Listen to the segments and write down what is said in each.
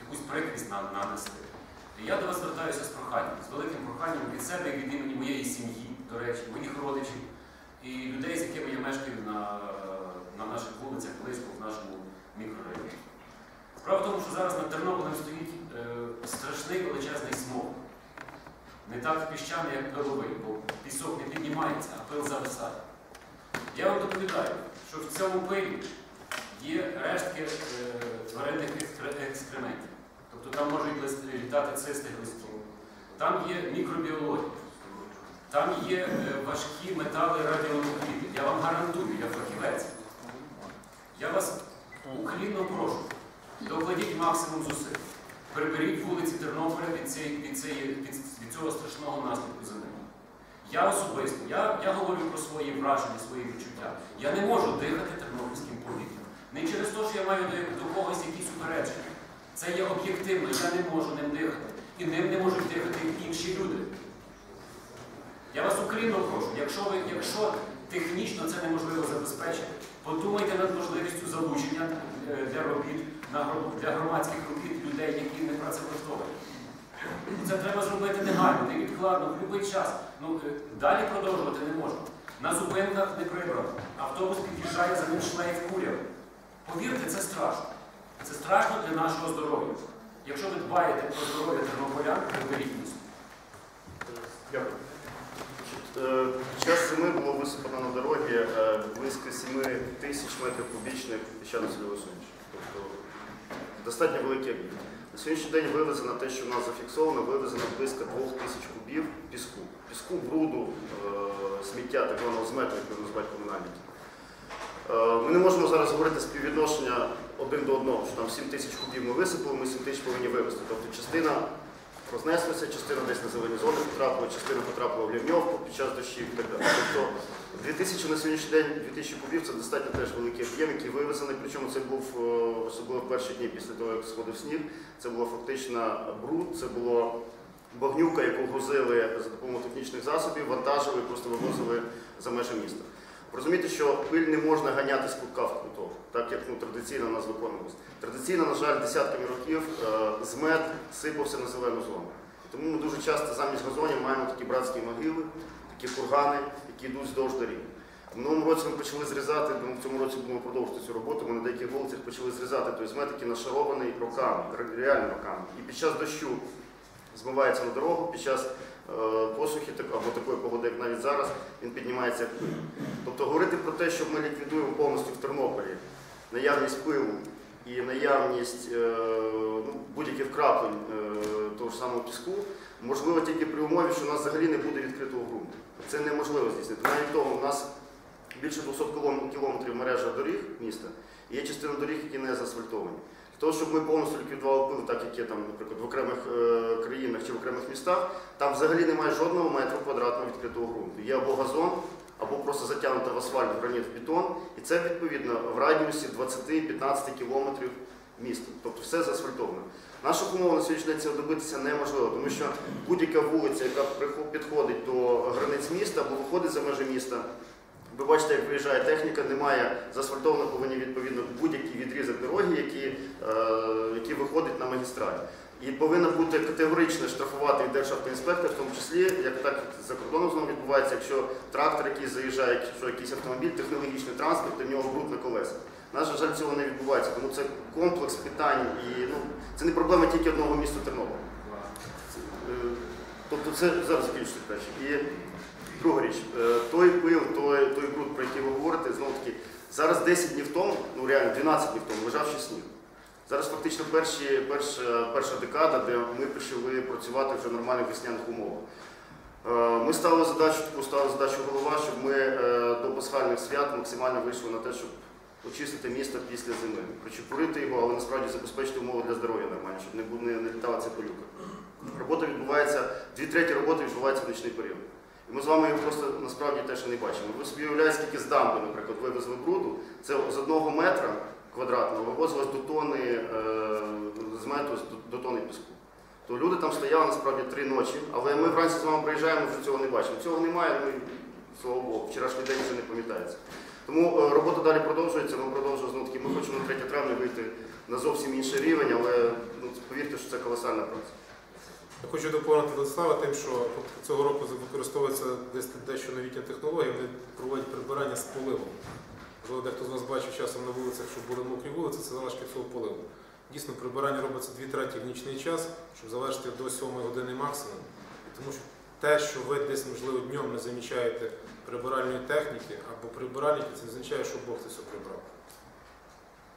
якусь прикрість на- нанести. Я до вас звертаюся з проханням, з великим проханням від себе і від імені моєї сім'ї, до речі, моїх родичів і людей, з якими я мешкаю на, на наших вулицях близько в нашому мікрорайоні. Справа в тому, що зараз над Тернополем стоїть е, страшний величезний смог. Не так піщаний, як пиловий, бо пісок не піднімається, а пил зависає. Я вам доповідаю, що в цьому пилі є рештки е, тваринних екскрементів. Тобто там можуть літати цисти глистів. Там є мікробіологія. Там є е, важкі метали радіонукліди. Я вам гарантую, я фахівець. Я вас уклінно прошу, докладіть максимум зусиль. Приберіть вулиці Тернополя від, цієї, від, цієї, від, від цього страшного наслідку зими. Я особисто, я, я говорю про свої враження, свої відчуття. Я не можу дихати тернопільським повітрям. Не через те, що я маю до, когось якісь упередження. Це є об'єктивно, я не можу ним дихати. І ним не можуть дихати інші люди. Я вас укріпно прошу, якщо, ви, якщо технічно це неможливо забезпечити, подумайте над можливістю залучення е, для робіт, для громадських робіт людей, які не працевлаштовані. Це треба зробити негайно, невідкладно, в будь-який час. Ну, е, далі продовжувати не можна. На зупинках не прибрано. Автобус під'їжджає, за ним шлейф куряв. Повірте, це страшно. Це страшно для нашого здоров'я. Якщо ви дбаєте про здоров'я тернополян, приберіть місто. Дякую. Е, Під час зими було висипано на дорогі е, близько 7 тисяч метрів кубічних піщано-сольової суміші. Тобто достатньо великий об'єкт. На сьогоднішній день вивезено те, що в нас зафіксовано, вивезено близько 2 тисяч кубів піску. Піску, бруду, е, сміття, так званого змету, як його називають комунальники. Е, Ми не можемо зараз говорити співвідношення один до одного, що там 7 тисяч кубів ми висипали, ми 7 тисяч повинні вивезти. Тобто частина рознеслася, частина десь на зелені зони потрапила, частина потрапила в лівньовку під час дощів і так далі. Тобто 2000 на сьогоднішній день 2000 кубів це достатньо теж великий об'єм, який вивезений. Причому це був е, особливо в перші дні після того, як сходив сніг. Це було фактично бруд, це було багнюка, яку грузили за допомогою технічних засобів, вантажили, просто вивозили за межі міста. Розумієте, що пиль не можна ганяти з кутка в куток, так як ну, традиційно у нас виконувалось. Традиційно, на жаль, десятками років е, змет сипався на зелену зону. Тому ми дуже часто замість газонів маємо такі братські могили, такі кургани, які йдуть вздовж доріг. В минулому році ми почали зрізати, в цьому році будемо продовжувати цю роботу. Ми на деяких вулицях почали зрізати той змет, який нашарований роками, ре- реально роками. І під час дощу змивається на дорогу, під час посухи або такої погоди, як навіть зараз, він піднімається як пиль. Тобто говорити про те, що ми ліквідуємо повністю в Тернополі наявність пилу і наявність е, ну, будь-яких вкраплень е, того ж самого піску, можливо тільки при умові, що у нас взагалі не буде відкритого ґрунту. Це неможливо здійснити. Навіть тому у нас більше 200 кілометрів мережа доріг міста, і є частина доріг, які не заасфальтовані. Того, щоб ми повністю ліквідували пил, так як є там, наприклад, в окремих е, країнах чи в окремих містах, там взагалі немає жодного метру квадратного відкритого ґрунту. Є або газон, або просто затягнута в асфальт, граніт, в бетон, і це відповідно в радіусі 20-15 кілометрів міста. Тобто все заасфальтовано. Наша умова на сьогоднішній день цього добитися неможливо, тому що будь-яка вулиця, яка підходить до границь міста або виходить за межі міста, ви бачите, як виїжджає техніка, немає заасфальтовано повинні відповідно будь-який відрізок дороги, який, е, який виходить. І повинна бути категорично штрафувати державтоінспектор, в тому числі, як так за кордоном знову відбувається, якщо трактор, який заїжджає, якщо якийсь автомобіль, технологічний транспорт, і в нього бруд на колесах. На жаль, цього не відбувається, тому це комплекс питань і ну, це не проблема тільки одного міста Тернополя. Е, Тобто це зараз закінчиться краще. І друга річ, е, той пил, той, той бруд, про який ви говорите, знову таки, зараз 10 днів тому, ну реально 12 днів тому, лежав ще сніг. Зараз фактично перші, перша, перша декада, де ми почали працювати вже в нормальних весняних умовах. Е, Ми ставили задачу, таку ставили задачу голова, щоб ми е, до пасхальних свят максимально вийшли на те, щоб очистити місто після зими. Причепурити його, але насправді забезпечити умови для здоров'я нормально, щоб не, не, не літала ця пилюка. Робота відбувається, дві треті роботи відбувається в нічний період. І ми з вами його просто насправді теж не бачимо. Ви собі уявляєте, скільки з дамби, наприклад, вивезли бруду, це з одного метра квадратного вивозилось до тони е, з метру до, до тони піску. То люди там стояли насправді три ночі, але ми вранці з вами приїжджаємо, вже цього не бачимо. Цього немає, ну і слава Богу, вчорашній день вже не пам'ятається. Тому е, робота далі продовжується, ми продовжуємо знову таки. Ми хочемо на 3 травня вийти на зовсім інший рівень, але ну, повірте, що це колосальна праця. Я хочу доповнити Владислава тим, що цього року використовується десь дещо новітня технологія, вони проводять прибирання з поливом. Можливо, дехто з вас бачив часом на вулицях, що були мокрі вулиці, це залишки цього поливу. Дійсно, прибирання робиться 2 треті в нічний час, щоб завершити до 7 години максимум. Тому що те, що ви десь, можливо, днем не замічаєте прибиральної техніки або прибиральники, це не означає, що Бог це все прибрав.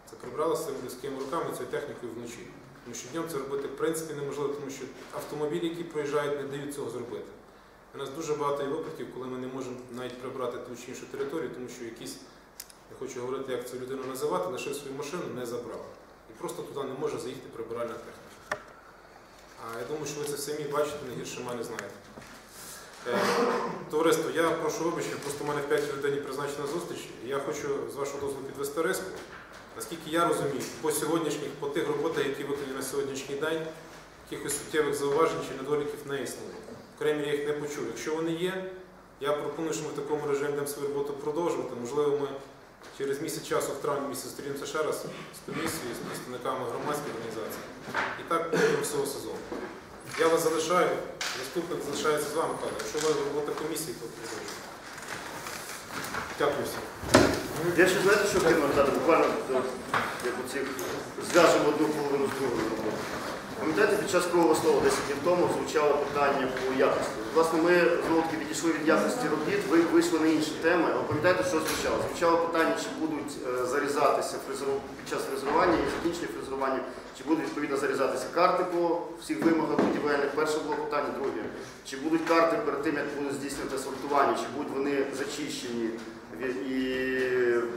Це прибралося людськими руками цією технікою вночі. Тому що днем це робити в принципі неможливо, тому що автомобілі, які проїжджають, не дають цього зробити. У нас дуже багато випадків, коли ми не можемо навіть прибрати ту чи іншу територію, тому що якийсь, не хочу говорити, як цю людину називати, лишив свою машину, не забрав. І просто туди не може заїхати прибиральна техніка. А я думаю, що ви це самі бачите, не гірше мене знаєте. Е, Товариство, я прошу вибачення, просто в мене в 5 годині призначена зустріч. і Я хочу з вашого дозволу підвести риску. Наскільки я розумію, по сьогоднішніх, по тих роботах, які виконані на сьогоднішній день, якихось суттєвих зауважень чи недоліків не існує. Окремі я їх не почув. Якщо вони є, я пропоную, що ми в такому режимі будемо свою роботу продовжувати. Можливо, ми через місяць часу, в травні місяці, зустрінемося ще раз з комісією, з представниками громадських організацій. І так протягом всього сезону. Я вас залишаю, заступник залишається з вами, Михайло. Якщо вас робота комісії, то продовжуємо. Дякую всім. Я ще знаєте, що хотів буквально е, як цих зв'яжемо одну половину з другою роботою. Пам'ятаєте, під час круглого столу 10 днів тому звучало питання по якості. Власне, ми знову таки відійшли від якості робіт, ви вийшли на інші теми, але пам'ятаєте, що звучало? Звучало питання, чи будуть е, зарізатися під час фрезерування і закінчення фрезерування, чи будуть відповідно зарізатися карти по всіх вимогах будівельних. Перше було питання, друге. Чи будуть карти перед тим, як будуть здійснювати сортування, чи будуть вони зачищені і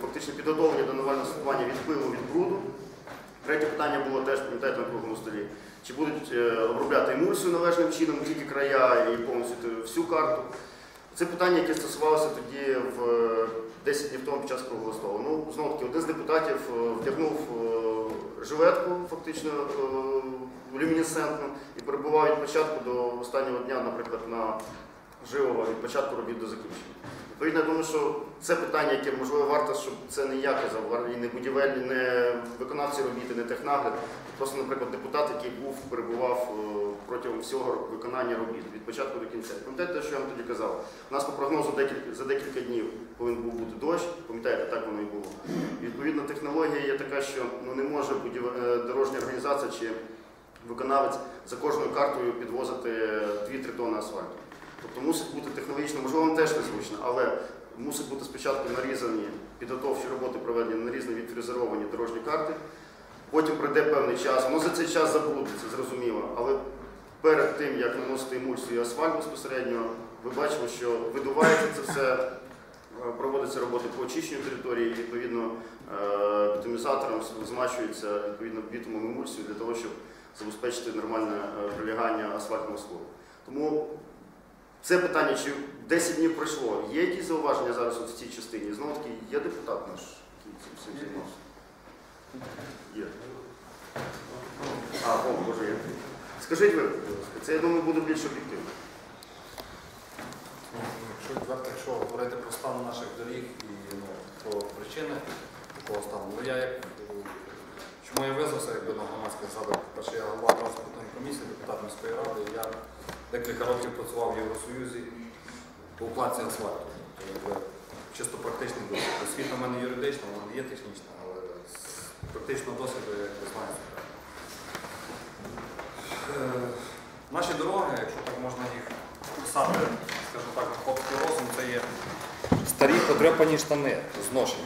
фактично підготовлені до нормального сортування від пилу, від бруду. Третє питання було теж, пам'ятаєте, на круглому столі. Чи будуть е, обробляти емульсію належним чином, тільки края і повністю всю карту. Це питання, яке стосувалося тоді в е, 10 днів тому під час круглого столу. Ну, знову таки, один з депутатів е, вдягнув е, жилетку, фактично е, люмінесцентну, і перебував від початку до останнього дня, наприклад, на Живого, від початку робіт до закінчення. Відповідно, я думаю, що це питання, яке можливо варто, щоб це не я казав, і не будівельні, не виконавці робіт, не технагляд. Просто, наприклад, депутат, який був, перебував е, протягом всього виконання робіт від початку до кінця. Пам'ятаєте, що я вам тоді казав? У нас по прогнозу за декілька днів повинен був бути дощ, пам'ятаєте, так воно і було. Відповідно, технологія є така, що ну, не може е, дорожня організація чи виконавець за кожною картою підвозити 2-3 тонни асфальту. Тобто мусить бути технологічно, можливо, вам теж незвично, але мусить бути спочатку нарізані підготовчі роботи проведені, нарізані відфрезеровані дорожні карти. Потім пройде певний час, воно за цей час забрудниться, зрозуміло. Але перед тим, як наносити емульсію і асфальт безпосередньо, ви бачили, що видувається це все, е, проводиться роботи по очищенню території, і відповідно е, бітумізатором змащується відповідно бітумом емульсію для того, щоб забезпечити нормальне е, прилягання асфальтного слою. Тому це питання, чи 10 днів пройшло. Є якісь зауваження зараз от в цій частині? Знову таки, є депутат наш, який? Є. А, о, Боже, є. Скажіть ви, будь ласка, це, я думаю, буде більш об'єктивно. Якщо відверто, якщо говорити про стан наших доріг і ну, про причини такого стану, ну я як чому я визвався, якби на громадських засадах, перше я голова транспортної комісії, депутат міської ради, я декілька років працював в Євросоюзі по укладці асфальту. Чисто практичний досвід. Освіта в мене юридична, вона не є технічна, але з практичного досвіду я якби знаю. Е, Наші дороги, якщо так можна їх писати, скажімо так, хлопський розум, це є старі подряпані штани, зношені,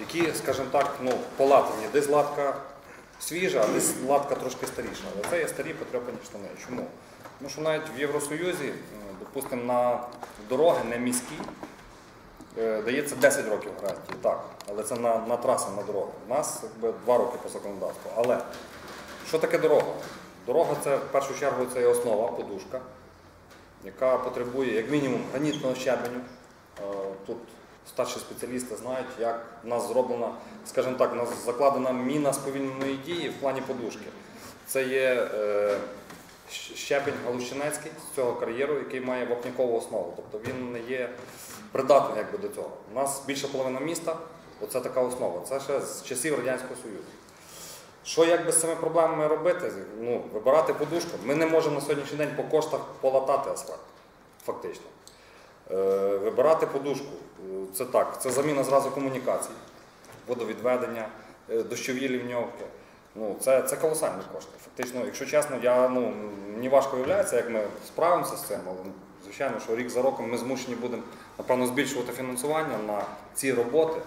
які, скажімо так, ну, полатані. Десь латка свіжа, а десь латка трошки старіша. Але це є старі потряпані штани. Чому? Тому що навіть в Євросоюзі, допустимо, на дороги не міські, е, дається 10 років гарантії, так, але це на, на траси, на дороги. У нас якби 2 роки по законодавству. Але що таке дорога? Дорога це в першу чергу це є основа, подушка, яка потребує як мінімум гранітного щебеню. Е, Тут старші спеціалісти знають, як в нас зроблена, скажімо так, у нас закладена міна сповільненої дії в плані подушки. Це є е, щ- щебінь галущинецький з цього кар'єру, який має вапнякову основу. Тобто він не є придатний якби, до цього. У нас більша половина міста, оце така основа. Це ще з часів Радянського Союзу. Що якби з цими проблемами робити? Ну, вибирати подушку. Ми не можемо на сьогоднішній день по коштах полатати асфальт, фактично. Е, вибирати подушку. е, Це так, це заміна зразу комунікацій, водовідведення, е, дощові лівньовки. Ну, це, це колосальні кошти. Фактично, якщо чесно, я, ну, мені важко уявляється, як ми справимося з цим, але звичайно, що рік за роком ми змушені будемо, напевно, збільшувати фінансування на ці роботи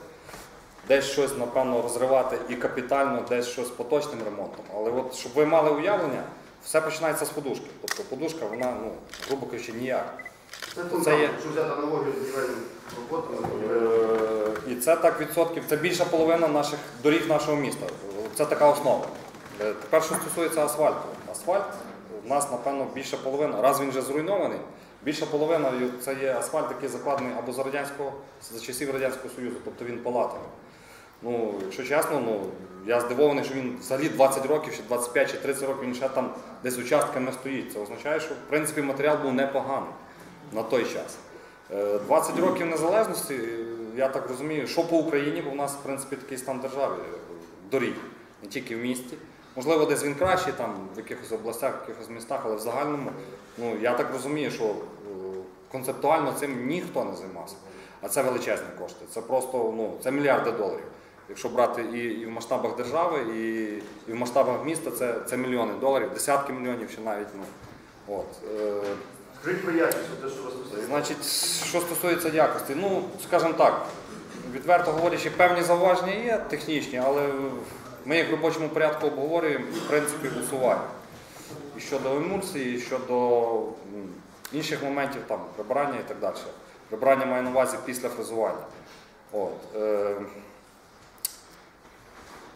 десь щось, напевно, розривати і капітально, десь щось поточним ремонтом. Але от, щоб ви мали уявлення, все починається з подушки. Тобто подушка, вона, ну, грубо кажучи, ніяк. Це, є- якщо взяти аналогію з будівельним роботами, то Е, І це так відсотків, це більша половина наших доріг нашого міста. Це така основа. Е, Тепер, що стосується асфальту. Асфальт у нас, напевно, більша половина, раз він вже зруйнований, більша половина це є асфальт, який закладений або за радянського, за часів Радянського Союзу, тобто він палатаний. Ну, якщо чесно, ну, я здивований, що він взагалі 20 років, чи 25 чи 30 років він ще там десь участками стоїть. Це означає, що в принципі матеріал був непоганий на той час. Е, 20 років незалежності, е, я так розумію, що по Україні, бо в нас в принципі такий стан держави е, доріг, не тільки в місті. Можливо, десь він кращий, там в якихось областях, в якихось містах, але в загальному, ну я так розумію, що е, концептуально цим ніхто не займався. А це величезні кошти. Це просто ну, це мільярди доларів. Якщо брати і, і в масштабах держави, і, і в масштабах міста, це, це мільйони доларів, десятки мільйонів чи навіть. Ну, от. Е, Скажіть про якість, те, що розписали. Значить, що стосується якості, ну, скажімо так, відверто говорячи, певні зауваження є технічні, але ми їх в робочому порядку обговорюємо в принципі, усуваємо. І щодо емульсії, і щодо інших моментів, там, прибирання і так далі. Прибирання маю на увазі після фрезування. От, е,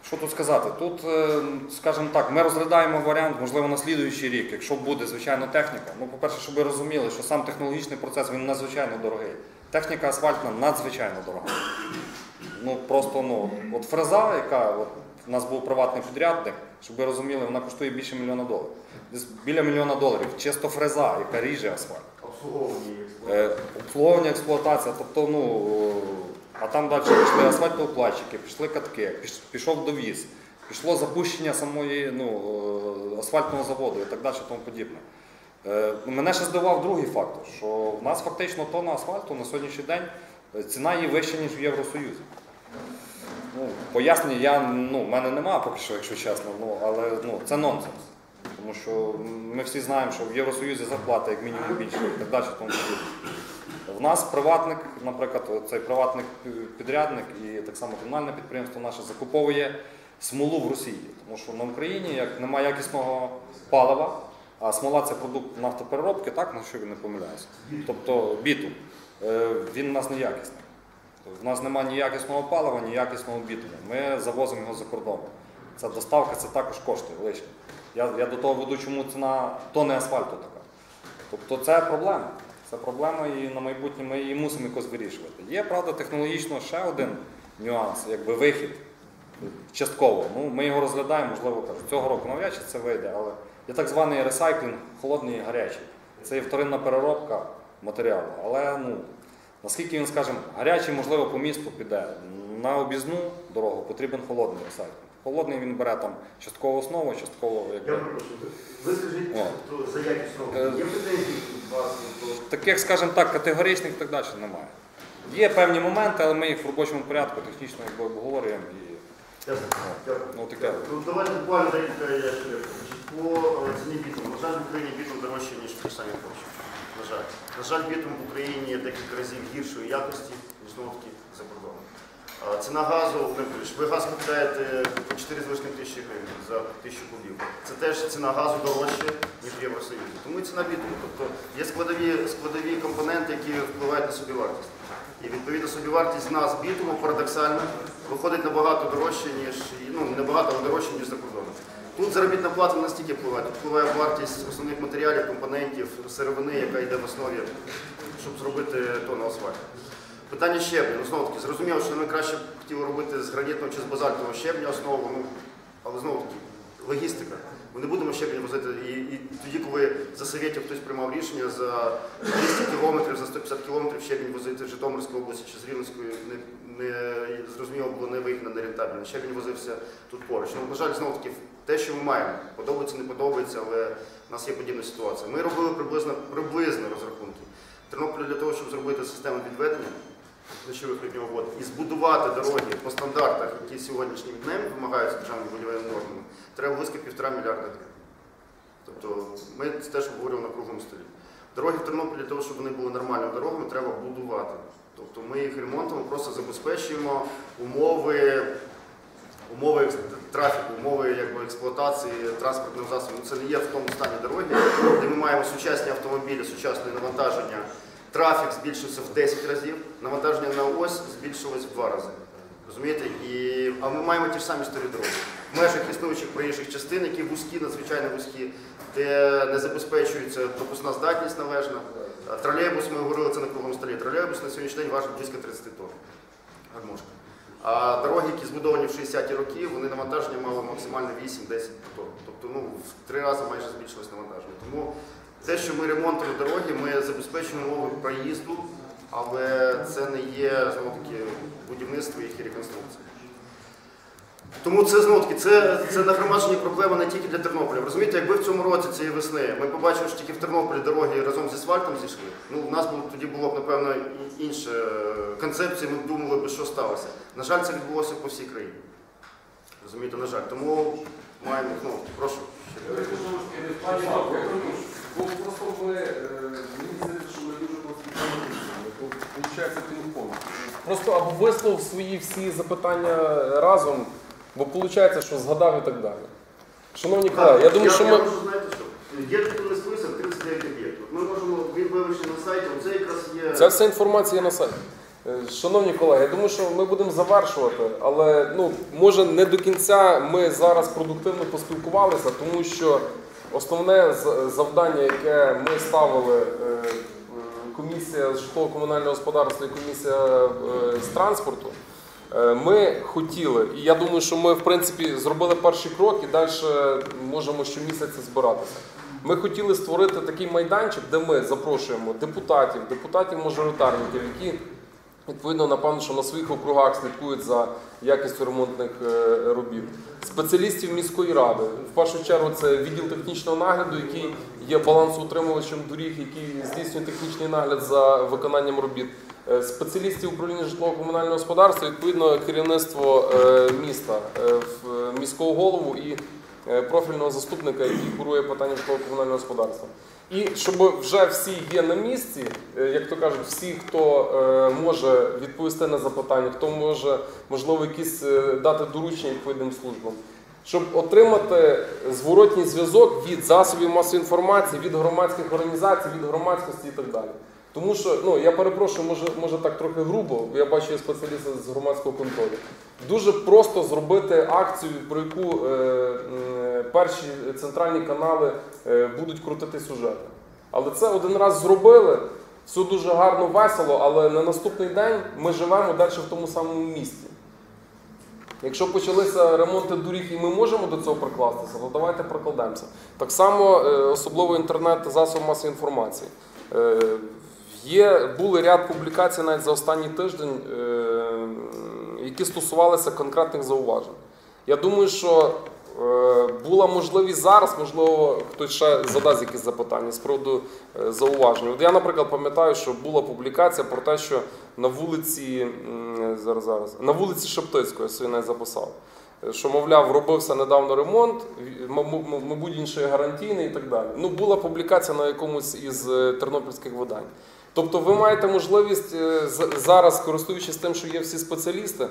що тут сказати? Тут, е, скажімо так, ми розглядаємо варіант, можливо, на слідуючий рік, якщо буде, звичайно, техніка. Ну, по-перше, щоб ви розуміли, що сам технологічний процес він надзвичайно дорогий. Техніка асфальтна надзвичайно дорога. Ну, просто, ну, от фреза, яка от, у нас був приватний підрядник, щоб ви розуміли, вона коштує більше мільйона доларів. Десь біля мільйона доларів. Чисто фреза, яка ріже асфальт. Обслуговування їх. Е, обслуговування, експлуатація, тобто, ну, а там далі пішли асфальтоукладчики, пішли катки, пішов довіз, пішло запущення самої ну, е, асфальтного заводу і так далі, тому подібне. Е, Мене ще здивував другий фактор, що в нас фактично тонна асфальту на сьогоднішній день е, ціна її вища, ніж в Євросоюзі. Ну, пояснення я, ну, в мене немає поки що, якщо чесно, ну, але ну, це нонсенс. Тому що ми всі знаємо, що в Євросоюзі зарплата як мінімум більше і так далі. Тому подібне. В нас приватник, наприклад, цей приватник підрядник і так само комунальне підприємство наше закуповує смолу в Росії. Тому що на Україні як немає якісного палива, а смола це продукт нафтопереробки, так, на що я не помиляюся. Тобто бітум, е, він у нас неякісний. Тобто В нас немає ніякісного палива, ніякісного бітуму. Ми завозимо його за кордон. Ця доставка це також коштує лишнє. Я, я до того веду, чому ціна тони асфальту така. Тобто це проблема. Це проблема і на майбутнє ми її мусимо якось вирішувати. Є, правда, технологічно ще один нюанс, якби вихід частково. Ну, ми його розглядаємо, можливо, кажу, цього року навряд чи це вийде, але є так званий ресайклінг, холодний і гарячий. Це є вторинна переробка матеріалу. Але ну, наскільки він, скажімо, гарячий, можливо, по місту піде. На об'їзну дорогу потрібен холодний ресайклінг. Холодний він бере там часткову основу, частково Я якби. Ви скажіть за якість Е, роботи. Є претензії від вас Таких, скажімо так, категоричних і так далі немає. Є певні моменти, але ми їх в робочому порядку технічно якби обговорюємо. І. Дякую. ну, таке. Ну, давайте буквально декілька я ще По е, ціні бітуму. На жаль, в Україні бітум дорожче, ніж ті самі гроші. На жаль. На жаль, бітум в Україні декілька разів гіршої якості, ніж знову таки Ціна газу, ви газ купляєте по 4 з лишнім тисячі гривень за тисячу кубів. Це теж ціна газу дорожча, ніж в Євросоюзі. Тому і ціна бітуму. Тобто є складові, складові компоненти, які впливають на собівартість. І відповідно собівартість нас бітуму парадоксально виходить набагато дорожче, ніж ну набагато, дорожче, ніж за кордоном. Тут заробітна плата не настільки впливає. Тут впливає вартість основних матеріалів, компонентів, сировини, яка йде в основі, щоб зробити тонну асфальту. Питання щебня. Ну, знову таки, зрозуміло, що ми краще б хотіли робити з гранітного чи з базальтового щебня основу, ну, але знову таки, логістика. Ми не будемо щебінь возити. І, і тоді, коли за Совєтів хтось приймав рішення за 200 кілометрів, за 150 кілометрів щебінь возити з Житомирської області чи з Рівненської, не, не зрозуміло було не вигідно, не рентабельно. Щебінь возився тут поруч. Ну, на жаль, знову таки, те, що ми маємо, подобається, не подобається, але в нас є подібна ситуація. Ми робили приблизно, приблизно розрахунки. Тернополю для того, щоб зробити систему відведення дощових рівнів вод і збудувати дороги по стандартах, які сьогоднішнім днем вимагаються державними будівельними нормами, треба близько півтора мільярда гривень. Тобто ми це теж обговорювали на круглому столі. Дороги в Тернополі для того, щоб вони були нормальними дорогами, треба будувати. Тобто ми їх ремонтом просто забезпечуємо умови, умови трафіку, умови якби, експлуатації транспортних засобів. Це не є в тому стані дороги, де ми маємо сучасні автомобілі, сучасне навантаження. Трафік збільшився в 10 разів, навантаження на ось збільшилось в 2 рази. Розумієте? І, а ми маємо ті ж самі старі дороги. В межах існуючих проїжджих частин, які вузькі, надзвичайно вузькі, де не забезпечується пропускна здатність належна. Тролейбус, ми говорили це на круглому столі. Тролейбус на сьогоднішній день важить близько 30 тонн. Гармошка. А дороги, які збудовані в 60-ті роки, вони навантаження мали максимально 8-10 тонн. Тобто ну, в три рази майже збільшилось навантаження. Тому те, що ми ремонтуємо дороги, ми забезпечуємо умови проїзду, але це не є знову таки будівництво їх і реконструкція. Тому це знову таки це, це нагромаджені проблеми не тільки для Тернополя. Розумієте, якби в цьому році цієї весни ми побачили, що тільки в Тернополі дороги разом зі асфальтом зійшли, ну у нас було, тоді було б напевно інша е, концепція, ми б думали би, що сталося. На жаль, це відбулося по всій країні. Розумієте, на жаль. Тому маємо, ну, прошу. Галко, бо просто е, мені здається, що ми дуже Получається пінг-понг. Просто або висловив свої всі запитання разом, бо виходить, що згадав і так далі. Шановні колеги, я думаю, що я ми. можу, знаєте що? Є тут список 39 об'єктів. Ми можемо, він вивішений на сайті, оце якраз є. Ця вся інформація є на сайті. Е, Шановні колеги, я думаю, що ми будемо завершувати, але ну, може не до кінця ми зараз продуктивно поспілкувалися, тому що основне завдання, яке ми ставили, е, комісія з житлово-комунального господарства і комісія е, з транспорту, е, ми хотіли, і я думаю, що ми в принципі зробили перший крок і далі можемо щомісяця збиратися. Ми хотіли створити такий майданчик, де ми запрошуємо депутатів, депутатів-мажоритарників, які відповідно напевно, що на своїх округах слідкують за якістю ремонтних е, робіт. Спеціалістів міської ради. В першу чергу це відділ технічного нагляду, який є балансоутримувачем доріг, який здійснює технічний нагляд за виконанням робіт. Е, Спеціалістів управління житлово-комунального господарства, відповідно керівництво е, міста, міського голову і профільного заступника, який курує питання житлово-комунального господарства. І щоб вже всі є на місці, е, як то кажуть, всі, хто е, може відповісти на запитання, хто може, можливо, якісь е, дати доручення відповідним службам, щоб отримати зворотній зв'язок від засобів масової інформації, від громадських організацій, від громадськості і так далі. Тому що, ну я перепрошую, може, може так трохи грубо, бо я бачу є спеціаліста з громадського контролю. Дуже просто зробити акцію, про яку е, м, перші центральні канали е, будуть крутити сюжети. Але це один раз зробили, все дуже гарно, весело, але на наступний день ми живемо далі в тому самому місті. Якщо почалися ремонти доріг і ми можемо до цього прикластися, то давайте прикладемося. Так само, е, особливо інтернет засоб масової інформації. Є, були ряд публікацій навіть за останній тиждень, е, які стосувалися конкретних зауважень. Я думаю, що е, була можливість зараз, можливо, хтось ще задасть якісь запитання з приводу е, зауважень. От я, наприклад, пам'ятаю, що була публікація про те, що на вулиці зараз, зараз, на вулиці Шептицької, я собі навіть записав. Що, мовляв, робився недавно ремонт, мабуть, інший гарантійний і так далі. Ну, була публікація на якомусь із тернопільських видань. Тобто ви маєте можливість е, зараз, користуючись тим, що є всі спеціалісти,